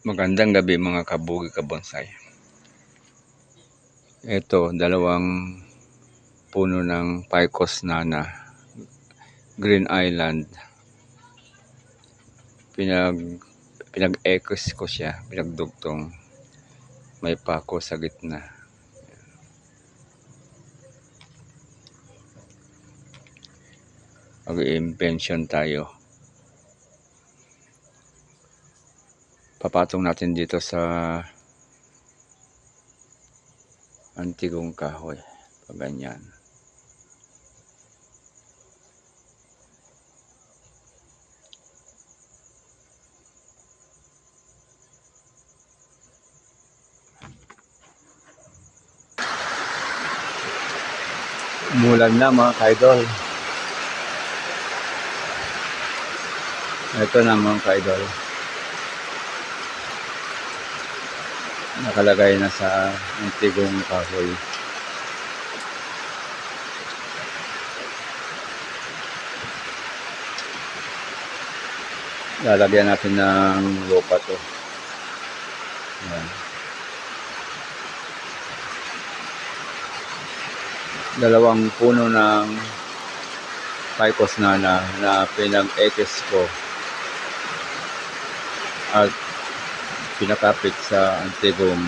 Magandang gabi mga kabugi kabonsay. Ito, dalawang puno ng Picos nana. Green Island. Pinag pinag-ekos ko siya, pinagdugtong. May pako sa gitna. Mag-invention tayo. Papatong natin dito sa antigong kahoy. Pag ganyan. Mulan na mga kaidol. Ito na mga kaidol. Nakalagay na sa antigong kahoy. Lalagyan natin ng lupa to. Yan. Dalawang puno ng Picos nana na pinag-ekis ko at pinakapit sa antigong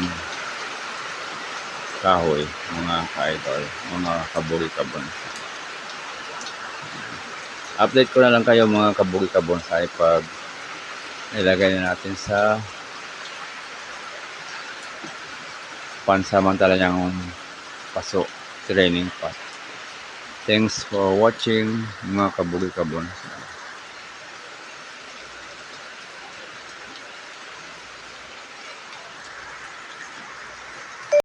kahoy, mga ka-idol, mga kaburi-kabon. Update ko na lang kayo mga kaburi-kabon sa pag nilagay na natin sa pansamantala niyang paso training pot. Thanks for watching mga kaburi-kabon.